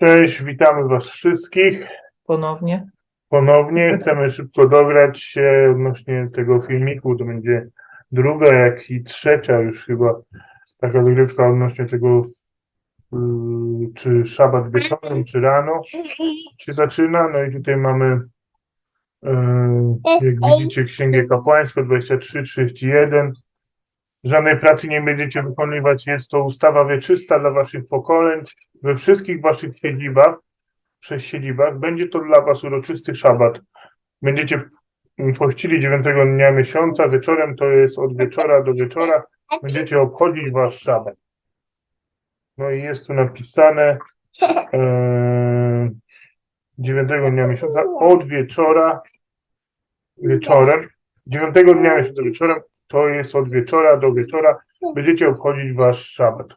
Cześć, witamy Was wszystkich ponownie. ponownie. Chcemy szybko dograć się odnośnie tego filmiku. To będzie druga, jak i trzecia już chyba taka dogrywka odnośnie tego, yy, czy szabat wieczorem, czy rano się zaczyna. No i tutaj mamy, yy, jak widzicie, Księgę Kapłańską 23-31. Żadnej pracy nie będziecie wykonywać. Jest to ustawa wieczysta dla waszych pokoleń we wszystkich waszych siedzibach, przez siedzibach. Będzie to dla was uroczysty szabat. Będziecie pościli dziewiątego dnia miesiąca. Wieczorem to jest od wieczora do wieczora. Będziecie obchodzić wasz szabat. No i jest tu napisane e, dziewiątego dnia miesiąca od wieczora wieczorem. Dziewiątego dnia miesiąca wieczorem to jest od wieczora do wieczora. Będziecie obchodzić wasz szabat.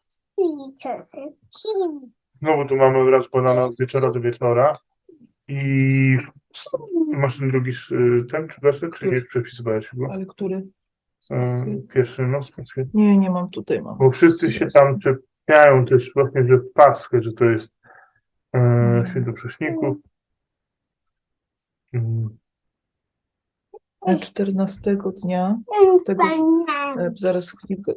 Znowu tu mamy od razu podane od wieczora do wieczora. I masz ten drugi y, ten czy werset, czy nie przepisywałeś go? Ale który? E, Pierwszy, no. Nie, nie mam tutaj, mam. Bo wszyscy się tam czepiają też właśnie, że w Paschę, że to jest e, święto prześników. Mm, 14 dnia, tegoż, e, zaraz chwilkę.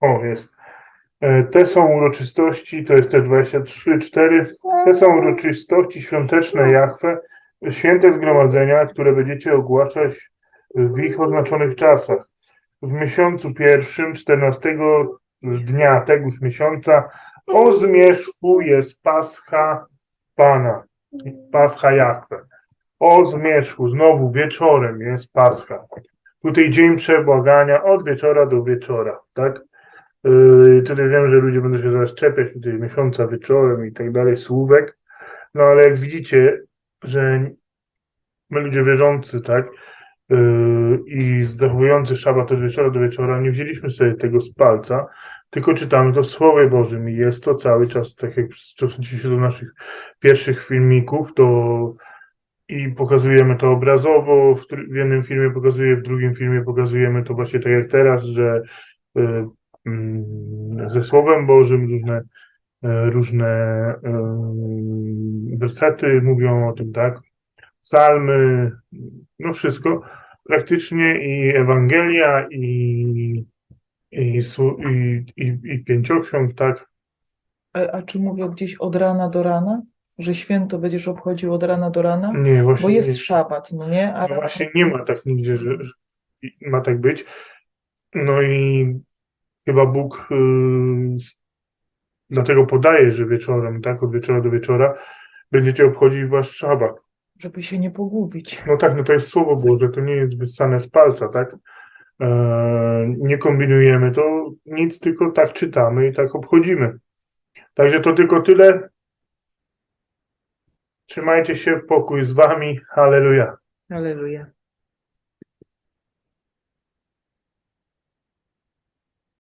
O, jest. E, Te są uroczystości, to jest też 23, 4. Te są uroczystości świąteczne Jachwę, święte zgromadzenia, które będziecie ogłaszać w ich oznaczonych czasach. W miesiącu pierwszym, 14 dnia tegoż miesiąca, o zmierzchu jest Pascha Pana, Pascha Jachwę. O zmierzchu, znowu wieczorem jest Pascha. Tutaj dzień przebłagania od wieczora do wieczora, tak? Yy, tutaj wiem, że ludzie będą się zaraz czepiać tutaj miesiąca wieczorem i tak dalej, słówek. No ale jak widzicie, że my ludzie wierzący, tak, yy, i zachowujący szabat od wieczora do wieczora, nie wzięliśmy sobie tego z palca, tylko czytamy to w Słowie Bożym i jest to cały czas, tak jak stosuncie się do naszych pierwszych filmików, to i pokazujemy to obrazowo, w, w jednym filmie pokazuję, w drugim filmie pokazujemy to właśnie tak jak teraz, że y, mm, ze Słowem Bożym różne, e, różne y, wersety mówią o tym, tak? Psalmy, no wszystko praktycznie i Ewangelia i, i, i, i pięcioksiąg, tak? A, a czy mówią gdzieś od rana do rana? Że święto będziesz obchodził od rana do rana? Nie, właśnie Bo jest nie. szabat, no nie? A No właśnie nie ma tak nigdzie, że, że ma tak być. No i chyba Bóg y, dlatego podaje, że wieczorem, tak, od wieczora do wieczora będziecie obchodzić wasz szabat. żeby się nie pogubić. No tak, no to jest Słowo Boże, to nie jest wyssane z palca, tak? E, nie kombinujemy, to nic, tylko tak czytamy i tak obchodzimy. Także to tylko tyle. Trzymajcie się, pokój z wami. Halleluja. Aleluja.